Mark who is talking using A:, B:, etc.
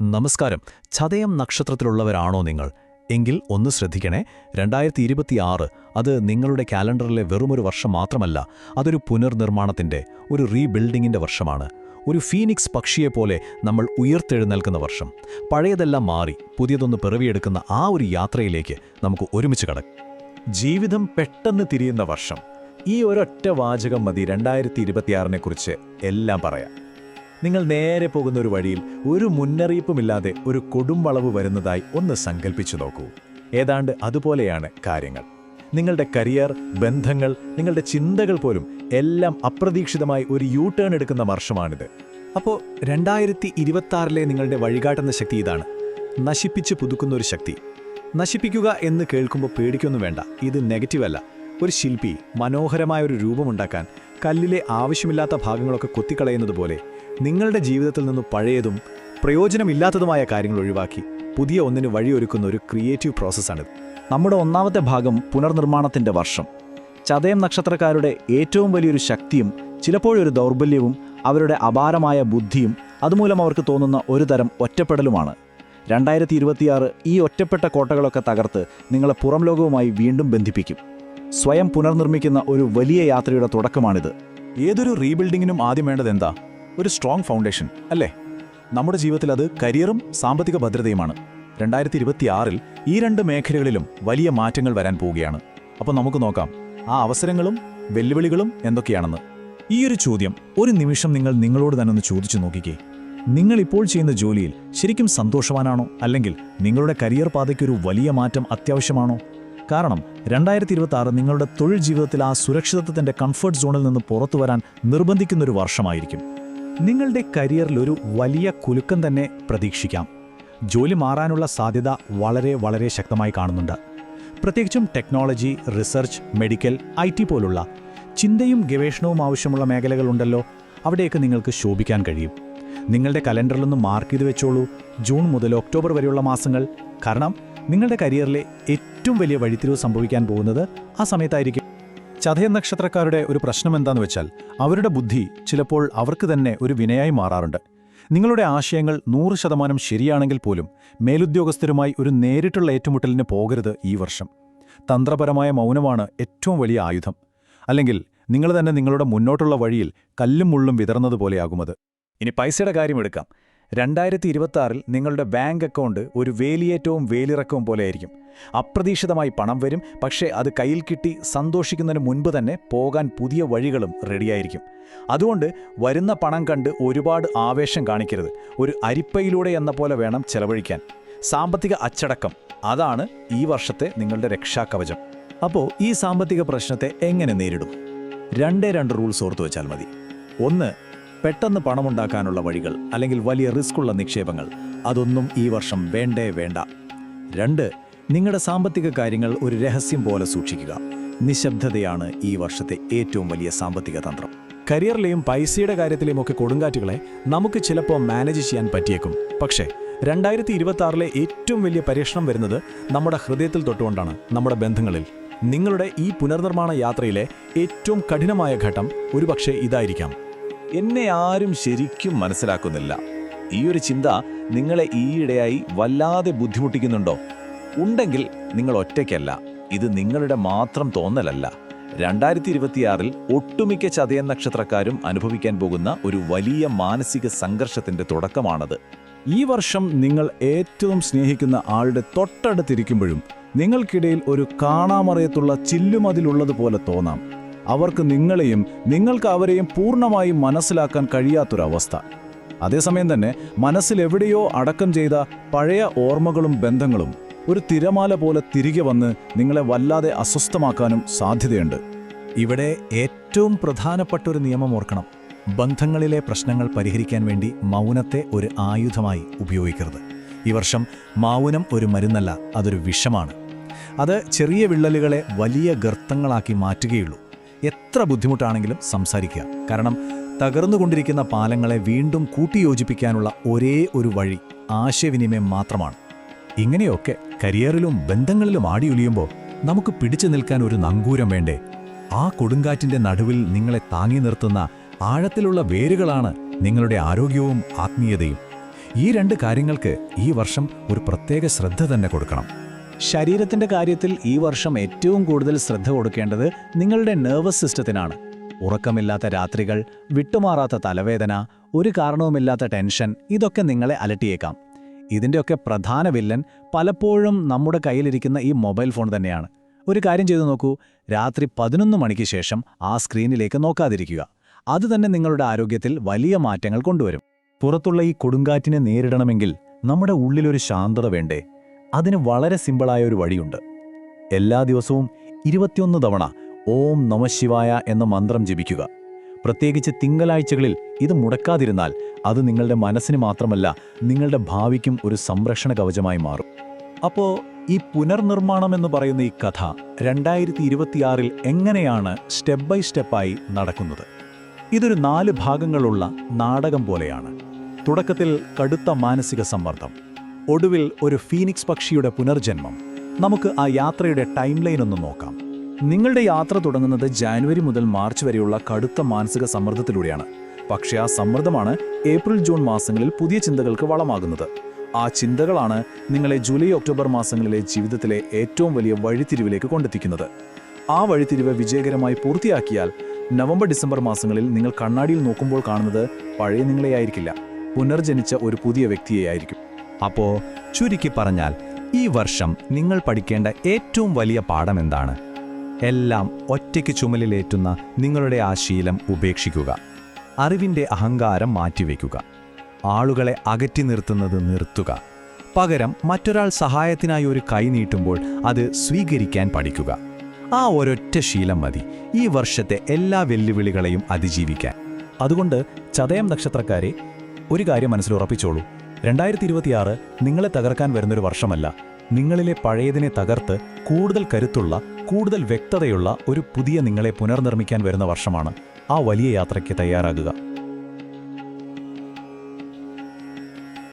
A: നമസ്കാരം. ചതയം നക്ഷത്രത്തിലുള്ളവരാണോ നിങ്ങൾ? എങ്കിൽ ഒന്ന് ശ്രദ്ധിക്കണേ. രണ്ടായിരത്തി ഇരുപത്തിയാറ് അത് നിങ്ങളുടെ കാലണ്ടറിലെ വെറുമൊരു വർഷം മാത്രമല്ല അതൊരു പുനർനിർമ്മാണത്തിന്റെ ഒരു റീബിൽഡിങ്ങിന്റെ വർഷമാണ്. ഒരു ഫീനിക്സ് പക്ഷിയെപ്പോലെ നമ്മൾ ഉയർത്തെഴുന്നേൽക്കുന്ന വർഷം. പഴയതെല്ലാം മാറി പുതിയതൊന്ന് പിറവിയെടുക്കുന്ന ആ ഒരു യാത്രയിലേക്ക് നമുക്ക് ഒരുമിച്ച് കടക്കും
B: ജീവിതം പെട്ടെന്ന് തിരിയുന്ന വർഷം. ഈ ഒരൊറ്റ വാചകം മതി രണ്ടായിരത്തി ഇരുപത്തിയാറിനെ കുറിച്ച് എല്ലാം പറയാം നിങ്ങൾ നേരെ പോകുന്ന ഒരു വഴിയിൽ ഒരു മുന്നറിയിപ്പുമില്ലാതെ ഒരു കൊടും വളവ് വരുന്നതായി ഒന്ന് സങ്കല്പിച്ചു നോക്കൂ. ഏതാണ്ട് അതുപോലെയാണ് കാര്യങ്ങൾ. നിങ്ങളുടെ കരിയർ ബന്ധങ്ങൾ നിങ്ങളുടെ ചിന്തകൾ പോലും എല്ലാം അപ്രതീക്ഷിതമായി ഒരു യൂ ടേൺ എടുക്കുന്ന വർഷമാണിത്.
A: അപ്പോൾ രണ്ടായിരത്തി ഇരുപത്തിയാറിലെ നിങ്ങളുടെ വഴികാട്ടുന്ന ശക്തി ഇതാണ്. നശിപ്പിച്ച് പുതുക്കുന്ന ഒരു ശക്തി. നശിപ്പിക്കുക എന്ന് കേൾക്കുമ്പോൾ പേടിക്കൊന്നും വേണ്ട. ഇത് നെഗറ്റീവല്ല ഒരു ശില്പി മനോഹരമായ ഒരു രൂപമുണ്ടാക്കാൻ കല്ലിലെ ആവശ്യമില്ലാത്ത ഭാഗങ്ങളൊക്കെ കൊത്തിക്കളയുന്നത് പോലെ നിങ്ങളുടെ ജീവിതത്തിൽ നിന്ന് പഴയതും പ്രയോജനമില്ലാത്തതുമായ കാര്യങ്ങൾ ഒഴിവാക്കി പുതിയ ഒന്നിന് വഴിയൊരുക്കുന്ന ഒരു ക്രിയേറ്റീവ് പ്രോസസ്സാണിത്
C: നമ്മുടെ ഒന്നാമത്തെ ഭാഗം പുനർനിർമ്മാണത്തിന്റെ വർഷം. ചതയം നക്ഷത്രക്കാരുടെ ഏറ്റവും വലിയൊരു ശക്തിയും ചിലപ്പോഴൊരു ദൗർബല്യവും അവരുടെ അപാരമായ ബുദ്ധിയും അതുമൂലം അവർക്ക് തോന്നുന്ന ഒരു തരം ഒറ്റപ്പെടലുമാണ്. രണ്ടായിരത്തി ഇരുപത്തിയാറ് ഈ ഒറ്റപ്പെട്ട കോട്ടകളൊക്കെ തകർത്ത് നിങ്ങളെ പുറം ലോകവുമായി വീണ്ടും ബന്ധിപ്പിക്കും. സ്വയം പുനർനിർമ്മിക്കുന്ന ഒരു വലിയ യാത്രയുടെ തുടക്കമാണിത്.
B: ഏതൊരു റീബിൽഡിങ്ങിനും ആദ്യം വേണ്ടത് എന്താ? ഒരു സ്ട്രോങ് ഫൗണ്ടേഷൻ അല്ലേ? നമ്മുടെ ജീവിതത്തിൽ അത് കരിയറും സാമ്പത്തിക ഭദ്രതയുമാണ്. രണ്ടായിരത്തി ഇരുപത്തിയാറിൽ ഈ രണ്ട് മേഖലകളിലും വലിയ മാറ്റങ്ങൾ വരാൻ പോവുകയാണ്. അപ്പോൾ നമുക്ക് നോക്കാം. ആ അവസരങ്ങളും വെല്ലുവിളികളും എന്തൊക്കെയാണെന്ന്. ഈ ഒരു ചോദ്യം ഒരു നിമിഷം നിങ്ങൾ നിങ്ങളോട് തന്നെ ഒന്ന് ചോദിച്ചു നോക്കിക്കേ. നിങ്ങൾ ഇപ്പോൾ ചെയ്യുന്ന ജോലിയിൽ ശരിക്കും സന്തോഷവാനാണോ? അല്ലെങ്കിൽ നിങ്ങളുടെ കരിയർ പാതയ്ക്കൊരു വലിയ മാറ്റം അത്യാവശ്യമാണോ? കാരണം രണ്ടായിരത്തി ഇരുപത്തി ആറ് നിങ്ങളുടെ തൊഴിൽ ജീവിതത്തിൽ ആ സുരക്ഷിതത്വത്തിന്റെ കംഫർട്ട് സോണിൽ നിന്ന് പുറത്തു വരാൻ നിർബന്ധിക്കുന്ന ഒരു വർഷമായിരിക്കും. നിങ്ങളുടെ കരിയറിൽ ഒരു വലിയ കുലുക്കം തന്നെ പ്രതീക്ഷിക്കാം. ജോലി മാറാനുള്ള സാധ്യത വളരെ വളരെ ശക്തമായി കാണുന്നുണ്ട്. പ്രത്യേകിച്ചും technology research medical I T പോലുള്ള ചിന്തയും ഗവേഷണവും ആവശ്യമുള്ള മേഖലകളുണ്ടല്ലോ അവിടെയൊക്കെ നിങ്ങൾക്ക് ശോഭിക്കാൻ കഴിയും. നിങ്ങളുടെ കലണ്ടറിലൊന്ന് മാർക്ക് ചെയ്ത് വെച്ചോളൂ. ജൂൺ മുതൽ ഒക്ടോബർ വരെയുള്ള മാസങ്ങൾ. കാരണം നിങ്ങളുടെ കരിയറിലെ ഏറ്റവും വലിയ വഴിത്തിരിവ് സംഭവിക്കാൻ പോകുന്നത് ആ സമയത്തായിരിക്കും. ചതയ നക്ഷത്രക്കാരുടെ ഒരു പ്രശ്നം എന്താന്ന് വെച്ചാൽ അവരുടെ ബുദ്ധി ചിലപ്പോൾ അവർക്ക് തന്നെ ഒരു വിനയായി മാറാറുണ്ട്. നിങ്ങളുടെ ആശയങ്ങൾ നൂറ് ശതമാനം ശരിയാണെങ്കിൽ പോലും മേലുദ്യോഗസ്ഥരുമായി ഒരു നേരിട്ടുള്ള ഏറ്റുമുട്ടലിന് പോകരുത് ഈ വർഷം. തന്ത്രപരമായ മൗനമാണ് ഏറ്റവും വലിയ ആയുധം. അല്ലെങ്കിൽ നിങ്ങൾ തന്നെ നിങ്ങളുടെ മുന്നോട്ടുള്ള വഴിയിൽ കല്ലും മുള്ളും വിതർന്നതുപോലെയാകുമത് ഇനി പൈസയുടെ കാര്യമെടുക്കാം രണ്ടായിരത്തി ഇരുപത്തി നിങ്ങളുടെ ബാങ്ക് അക്കൗണ്ട് ഒരു വേലിയേറ്റവും വേലിറക്കവും പോലെയായിരിക്കും. അപ്രതീക്ഷിതമായി പണം വരും പക്ഷേ അത് കയ്യിൽ കിട്ടി സന്തോഷിക്കുന്നതിന് മുൻപ് തന്നെ പോകാൻ പുതിയ വഴികളും റെഡിയായിരിക്കും. അതുകൊണ്ട് വരുന്ന പണം കണ്ട് ഒരുപാട് ആവേശം കാണിക്കരുത്. ഒരു അരിപ്പയിലൂടെ എന്ന പോലെ വേണം ചെലവഴിക്കാൻ. സാമ്പത്തിക അച്ചടക്കം അതാണ് ഈ വർഷത്തെ നിങ്ങളുടെ രക്ഷാകവചം. അപ്പോൾ ഈ സാമ്പത്തിക പ്രശ്നത്തെ എങ്ങനെ നേരിടും? രണ്ടേ രണ്ട് റൂൾസ് ഓർത്തു വെച്ചാൽ മതി. ഒന്ന് പെട്ടെന്ന് പണമുണ്ടാക്കാനുള്ള വഴികൾ അല്ലെങ്കിൽ വലിയ റിസ്ക്കുള്ള നിക്ഷേപങ്ങൾ അതൊന്നും ഈ വർഷം വേണ്ടേ വേണ്ട. രണ്ട് നിങ്ങളുടെ സാമ്പത്തിക കാര്യങ്ങൾ ഒരു രഹസ്യം പോലെ സൂക്ഷിക്കുക. നിശബ്ദതയാണ് ഈ വർഷത്തെ ഏറ്റവും വലിയ സാമ്പത്തിക തന്ത്രം. കരിയറിലെയും പൈസയുടെ കാര്യത്തിലെയും ഒക്കെ കൊടുങ്കാറ്റുകളെ നമുക്ക് ചിലപ്പോൾ മാനേജ് ചെയ്യാൻ പറ്റിയേക്കും. പക്ഷേ രണ്ടായിരത്തി ഇരുപത്തി ആറിലെ ഏറ്റവും വലിയ പരീക്ഷണം വരുന്നത് നമ്മുടെ ഹൃദയത്തിൽ തൊട്ടുകൊണ്ടാണ് നമ്മുടെ ബന്ധങ്ങളിൽ. നിങ്ങളുടെ ഈ പുനർനിർമ്മാണ യാത്രയിലെ ഏറ്റവും കഠിനമായ ഘട്ടം ഒരുപക്ഷെ ഇതായിരിക്കാം. എന്നെ ആരും ശരിക്കും മനസ്സിലാക്കുന്നില്ല. ഈ ഒരു ചിന്ത നിങ്ങളെ ഈയിടെയായി വല്ലാതെ ബുദ്ധിമുട്ടിക്കുന്നുണ്ടോ? ഉണ്ടെങ്കിൽ നിങ്ങൾ ഒറ്റയ്ക്കല്ല. ഇത് നിങ്ങളുടെ മാത്രം തോന്നലല്ല. രണ്ടായിരത്തി ഇരുപത്തിയാറിൽ ഒട്ടുമിക്ക ചതയൻ നക്ഷത്രക്കാരും അനുഭവിക്കാൻ പോകുന്ന ഒരു വലിയ മാനസിക സംഘർഷത്തിന്റെ തുടക്കമാണത്. ഈ വർഷം നിങ്ങൾ ഏറ്റവും സ്നേഹിക്കുന്ന ആളുടെ തൊട്ടടുത്തിരിക്കുമ്പോഴും നിങ്ങൾക്കിടയിൽ ഒരു കാണാമറയത്തുള്ള ചില്ലുമതിലുള്ളതുപോലെ തോന്നാം. അവർക്ക് നിങ്ങളെയും നിങ്ങൾക്ക് അവരെയും പൂർണമായും മനസ്സിലാക്കാൻ കഴിയാത്തൊരവസ്ഥ. അതേസമയം തന്നെ മനസ്സിലെവിടെയോ അടക്കം ചെയ്ത പഴയ ഓർമ്മകളും ബന്ധങ്ങളും ഒരു തിരമാല പോലെ തിരികെ വന്ന് നിങ്ങളെ വല്ലാതെ അസ്വസ്ഥമാക്കാനും സാധ്യതയുണ്ട്. ഇവിടെ ഏറ്റവും പ്രധാനപ്പെട്ട ഒരു നിയമം ഓർക്കണം. ബന്ധങ്ങളിലെ പ്രശ്നങ്ങൾ പരിഹരിക്കാൻ വേണ്ടി മൗനത്തെ ഒരു ആയുധമായി ഉപയോഗിക്കരുത്. ഈ വർഷം മൗനം ഒരു മരുന്നല്ല അതൊരു വിഷമാണ്. അത് ചെറിയ വിള്ളലുകളെ വലിയ ഗർത്തങ്ങളാക്കി മാറ്റുകയുള്ളൂ. എത്ര ബുദ്ധിമുട്ടാണെങ്കിലും സംസാരിക്കുക. കാരണം തകർന്നുകൊണ്ടിരിക്കുന്ന പാലങ്ങളെ വീണ്ടും കൂട്ടിയോജിപ്പിക്കാനുള്ള ഒരേ ഒരു വഴി ആശയവിനിമയം മാത്രമാണ്. ഇങ്ങനെയൊക്കെ കരിയറിലും ബന്ധങ്ങളിലും ആടിയൊലിയുമ്പോൾ നമുക്ക് പിടിച്ചു നിൽക്കാൻ ഒരു നങ്കൂരം വേണ്ടേ? ആ കൊടുങ്കാറ്റിന്റെ നടുവിൽ നിങ്ങളെ താങ്ങി നിർത്തുന്ന ആഴത്തിലുള്ള വേരുകളാണ് നിങ്ങളുടെ ആരോഗ്യവും ആത്മീയതയും. ഈ രണ്ട് കാര്യങ്ങൾക്ക് ഈ വർഷം ഒരു പ്രത്യേക ശ്രദ്ധ തന്നെ കൊടുക്കണം.
A: ശരീരത്തിന്റെ കാര്യത്തിൽ ഈ വർഷം ഏറ്റവും കൂടുതൽ ശ്രദ്ധ കൊടുക്കേണ്ടത് നിങ്ങളുടെ നെർവസ് സിസ്റ്റത്തിനാണ് ഉറക്കമില്ലാത്ത രാത്രികൾ വിട്ടുമാറാത്ത തലവേദന ഒരു കാരണവുമില്ലാത്ത ടെൻഷൻ ഇതൊക്കെ നിങ്ങളെ അലട്ടിയേക്കാം. ഇതിന്റെയൊക്കെ പ്രധാന വില്ലൻ പലപ്പോഴും നമ്മുടെ കയ്യിലിരിക്കുന്ന ഈ മൊബൈൽ ഫോൺ തന്നെയാണ്. ഒരു കാര്യം ചെയ്തു നോക്കൂ രാത്രി പതിനൊന്ന് മണിക്ക് ശേഷം ആ സ്ക്രീനിലേക്ക് നോക്കാതിരിക്കുക. അതുതന്നെ നിങ്ങളുടെ ആരോഗ്യത്തിൽ വലിയ മാറ്റങ്ങൾ കൊണ്ടുവരും.
B: പുറത്തുള്ള ഈ കൊടുങ്കാറ്റിനെ നേരിടണമെങ്കിൽ നമ്മുടെ ഉള്ളിലൊരു ശാന്തത വേണ്ടേ? അതിന് വളരെ സിമ്പിളായ ഒരു വഴിയുണ്ട്. എല്ലാ ദിവസവും ഇരുപത്തിയൊന്ന് തവണ ഓം നമശിവായ എന്ന മന്ത്രം ജപിക്കുക. പ്രത്യേകിച്ച് തിങ്കളാഴ്ചകളിൽ ഇത് മുടക്കാതിരുന്നാൽ അത് നിങ്ങളുടെ മനസ്സിന് മാത്രമല്ല നിങ്ങളുടെ ഭാവിക്കും ഒരു സംരക്ഷണ കവചമായി മാറും. അപ്പോൾ ഈ പുനർനിർമ്മാണം എന്ന് പറയുന്ന ഈ കഥ രണ്ടായിരത്തി ഇരുപത്തിയാറിൽ എങ്ങനെയാണ് സ്റ്റെപ്പ് ബൈ സ്റ്റെപ്പായി നടക്കുന്നത്? ഇതൊരു നാല് ഭാഗങ്ങളുള്ള നാടകം പോലെയാണ്. തുടക്കത്തിൽ കടുത്ത മാനസിക സമ്മർദ്ദം. ഒടുവിൽ ഒരു ഫീനിക്സ് പക്ഷിയുടെ പുനർജന്മം. നമുക്ക് ആ യാത്രയുടെ ടൈം ലൈൻ ഒന്ന് നോക്കാം.
A: നിങ്ങളുടെ യാത്ര തുടങ്ങുന്നത് ജാനുവരി മുതൽ മാർച്ച് വരെയുള്ള കടുത്ത മാനസിക സമ്മർദ്ദത്തിലൂടെയാണ്. പക്ഷേ ആ സമ്മർദ്ദമാണ് ഏപ്രിൽ ജൂൺ മാസങ്ങളിൽ പുതിയ ചിന്തകൾക്ക് വളമാകുന്നത്. ആ ചിന്തകളാണ് നിങ്ങളെ ജൂലൈ ഒക്ടോബർ മാസങ്ങളിലെ ജീവിതത്തിലെ ഏറ്റവും വലിയ വഴിത്തിരിവിലേക്ക് കൊണ്ടെത്തിക്കുന്നത്. ആ വഴിത്തിരിവ് വിജയകരമായി പൂർത്തിയാക്കിയാൽ നവംബർ ഡിസംബർ മാസങ്ങളിൽ നിങ്ങൾ കണ്ണാടിയിൽ നോക്കുമ്പോൾ കാണുന്നത് പഴയ നിങ്ങളെയായിരിക്കില്ല. പുനർജനിച്ച ഒരു പുതിയ വ്യക്തിയെയായിരിക്കും.
D: അപ്പോ ചുരുക്കി പറഞ്ഞാൽ ഈ വർഷം നിങ്ങൾ പഠിക്കേണ്ട ഏറ്റവും വലിയ പാഠം എന്താണ്? എല്ലാം ഒറ്റയ്ക്ക് ചുമലിലേറ്റുന്ന നിങ്ങളുടെ ആ ശീലം ഉപേക്ഷിക്കുക. അറിവിന്റെ അഹങ്കാരം മാറ്റിവെക്കുക. ആളുകളെ അകറ്റി നിർത്തുന്നത് നിർത്തുക. പകരം മറ്റൊരാൾ സഹായത്തിനായി ഒരു കൈ നീട്ടുമ്പോൾ അത് സ്വീകരിക്കാൻ പഠിക്കുക. ആ ഒരൊറ്റ ശീലം മതി. ഈ വർഷത്തെ എല്ലാ വെല്ലുവിളികളെയും അതിജീവിക്കാൻ.
B: അതുകൊണ്ട് ചതയം നക്ഷത്രക്കാരെ ഒരു കാര്യം മനസ്സിലുറപ്പിച്ചോളൂ രണ്ടായിരത്തി ഇരുപത്തിയാറ് നിങ്ങളെ തകർക്കാൻ വരുന്നൊരു വർഷമല്ല. നിങ്ങളിലെ പഴയതിനെ തകർത്ത് കൂടുതൽ കരുത്തുള്ള കൂടുതൽ വ്യക്തതയുള്ള ഒരു പുതിയ നിങ്ങളെ പുനർനിർമ്മിക്കാൻ വരുന്ന വർഷമാണ്. ആ വലിയ യാത്രയ്ക്ക് തയ്യാറാകുക.